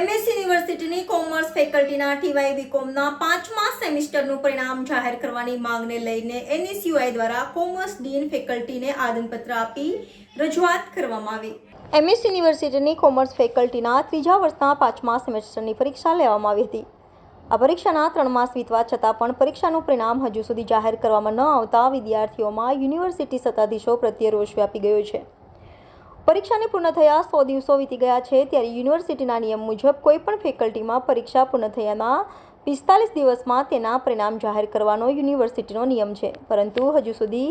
યુનિવર્સિટીની કોમર્સ ફેકલ્ટીના ટીવાય બીકોમના પાંચમા સેમિસ્ટરનું પરિણામ જાહેર કરવાની માંગને લઈને એનએસયુઆઈ દ્વારા કોમર્સ ડીન ફેકલ્ટીને આદનપત્ર આપી રજૂઆત કરવામાં આવી. એમએસ યુનિવર્સિટીની કોમર્સ ફેકલ્ટીના ત્રીજા વર્ષના પાંચમા સેમેસ્ટરની પરીક્ષા લેવામાં આવી હતી. આ પરીક્ષાના ત્રણ માસ વીતવા છતાં પણ પરીક્ષાનું પરિણામ હજુ સુધી જાહેર કરવામાં ન આવતા વિદ્યાર્થીઓમાં યુનિવર્સિટી સત્તાધીશો પ્રત્યે રોષ વ્યાપી ગયો છે. પરીક્ષાને પૂર્ણ થયા સો દિવસો વીતી ગયા છે ત્યારે યુનિવર્સિટીના નિયમ મુજબ કોઈપણ ફેકલ્ટીમાં પરીક્ષા પૂર્ણ થયાના પિસ્તાલીસ દિવસમાં તેના પરિણામ જાહેર કરવાનો યુનિવર્સિટીનો નિયમ છે. પરંતુ હજુ સુધી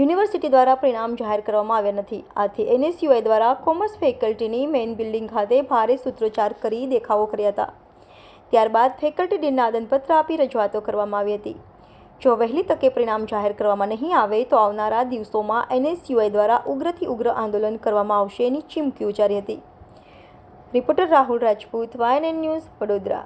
યુનિવર્સિટી દ્વારા પરિણામ જાહેર કરવામાં આવ્યા નથી. આથી એનએસયુઆઈ દ્વારા કોમર્સ ફેકલ્ટીની મેઇન બિલ્ડિંગ ખાતે ભારે સૂત્રોચ્ચાર કરી દેખાવો કર્યા હતા. ત્યારબાદ ફેકલ્ટી ડીનના આદનપત્ર આપી રજૂઆતો કરવામાં આવી હતી. જો વહેલી તકે પરિણામ જાહેર કરવામાં નહીં આવે તો આવનારા દિવસોમાં એનએસયુઆઈ દ્વારા ઉગ્રથી ઉગ્ર આંદોલન કરવામાં આવશે એની ચીમકી ઉચ્ચારી હતી. Reporter Rahul Rajput, YNN news, Vadodara.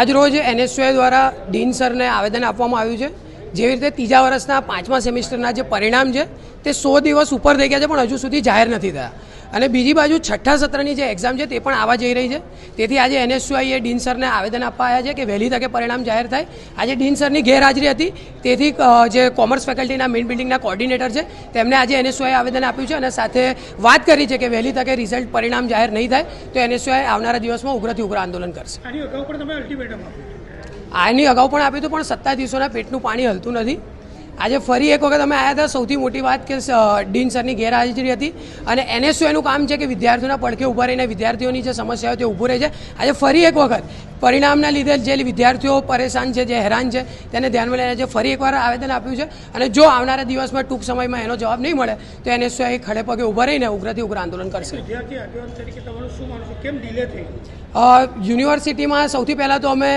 આજરોજ એનએસયુઆઈ દ્વારા ડીન સરને આવેદન આપવામાં આવ્યું છે. જેવી રીતે ત્રીજા વર્ષના પાંચમા સેમિસ્ટરના જે પરિણામ છે, તે સો દિવસ ઉપર થઈ ગયા છે, પણ હજુ સુધી જાહેર નથી થયા. અને બીજી બાજુ છઠ્ઠા સત્રની જે એક્ઝામ છે તે પણ આવવા જઈ રહી છે. તેથી આજે એનએસયુઆઈએ ડીન સરને આવેદન આપવા આવ્યા છે કે વહેલી તકે પરિણામ જાહેર થાય. આજે ડીન સરની ગેરહાજરી હતી. તેથી જે કોમર્સ ફેકલ્ટીના મેઇન બિલ્ડિંગના કોર્ડિનેટર છે તેમને આજે એનએસયુઆઈએ આવેદન આપ્યું છે અને સાથે વાત કરી છે કે વહેલી તકે રિઝલ્ટ પરિણામ જાહેર નહીં થાય તો એનએસયુઆઈ આવનારા દિવસમાં ઉગ્રથી ઉગ્ર આંદોલન કરશે. આની અગાઉ પણ આપ્યું આની અગાઉ પણ આપ્યું હતું પણ સત્તાધીશોના પેટનું પાણી હલતું નથી. આજે ફરી એક વખત અમે આવ્યા હતા સૌથી મોટી વાત કે ડીન સરની ગેરહાજરી હતી અને એનએસયુએનું કામ છે કે વિદ્યાર્થીઓના પડખે ઊભા રહીને વિદ્યાર્થીઓની જે સમસ્યાઓ તે ઊભું રહે છે. આજે ફરી એક વખત પરિણામના લીધે જે વિદ્યાર્થીઓ પરેશાન છે જે હેરાન છે તેને ધ્યાનમાં લઈને જે ફરી એકવાર આવેદન આપ્યું છે અને જો આવનારા દિવસમાં ટૂંક સમયમાં એનો જવાબ નહીં મળે તો એનએસયુઆઈ ખડે પગે ઊભા રહીને ઉગ્રથી ઉગ્ર આંદોલન કરશે. યુનિવર્સિટીમાં સૌથી પહેલાં તો અમે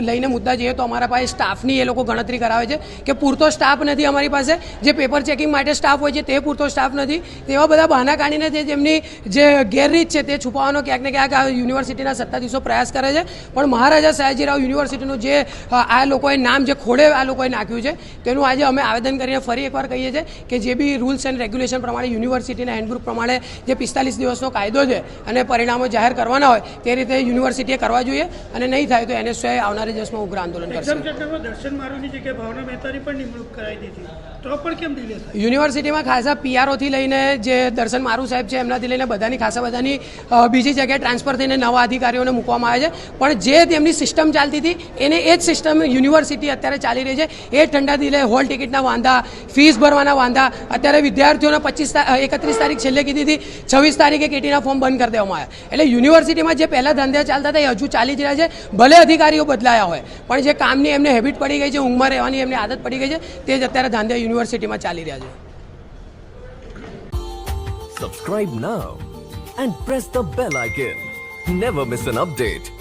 લઈને મુદ્દા જઈએ તો અમારા પાસે સ્ટાફની એ લોકો ગણતરી કરાવે છે કે પૂરતો સ્ટાફ નથી અમારી પાસે. જે પેપર ચેકિંગ માટે સ્ટાફ હોય છે, તે પૂરતો સ્ટાફ નથી. તેવા બધા બહાના કાઢીને તે જેમની જે ગેરરીત છે, તે છુપાવવાનો ક્યાંક ને ક્યાંક યુનિવર્સિટીના સત્તાધીશો પ્રયાસ કરે છે. પણ મહારાજા સયાજીરાવ યુનિવર્સિટીનું જે આ લોકોએ નામ જે ખોડે, આ લોકોએ નાખ્યું છે, તેનું આજે અમે આવેદન કરીને ફરી એકવાર કહીએ છીએ કે જે બી રૂલ્સ એન્ડ રેગ્યુલેશન પ્રમાણે યુનિવર્સિટીના હેન્ડબુક પ્રમાણે જે પિસ્તાલીસ દિવસનો કાયદો છે અને પરિણામો જાહેર કરવાના હોય, તે રીતે યુનિવર્સિટીએ કરવા જોઈએ અને નહીં થાય તો એનએસયુઆઈ આવનારા દિવસમાં ઉગ્ર આંદોલન કરશે. દર્શન મારુની જગ્યાએ ભાવના મહેતાની પણ નિમણૂક યુનિવર્સિટીમાં ખાસા પીઆરઓથી લઈને જે દર્શન મારુ સાહેબ છે, એમનાથી લઈને બધાની ખાસા બધાની બીજી જગ્યાએ ટ્રાન્સફર થઈને નવા અધિકારીઓને મૂકવામાં આવે છે. પણ જે તેમની સિસ્ટમ ચાલતી હતી, એને એ જ સિસ્ટમ યુનિવર્સિટી અત્યારે ચાલી રહી છે. એ ઠંડા દિલે હોલ ટિકિટના વાંધા ફીસ ભરવાના વાંધા, અત્યારે વિદ્યાર્થીઓને પચીસ એકત્રીસ તારીખ છેલ્લે કીધી હતી. છવ્વીસ તારીખે કેટીના ફોર્મ બંધ કરી દેવામાં આવ્યા. એટલે યુનિવર્સિટીમાં જે પહેલાં ધંધા ચાલતા હતા, એ હજુ ચાલી જ રહ્યા છે. ભલે અધિકારીઓ બદલાયા હોય, પણ જે કામની એમને હેબિટ પડી ગઈ છે, ઊંઘમાં રહેવાની એમની આદત પડી ગઈ છે, તે જ અત્યારે ધાંધા યુનિવર્સિટીમાં ચાલી રહ્યા છે Subscribe now and press the bell icon. Never miss an update.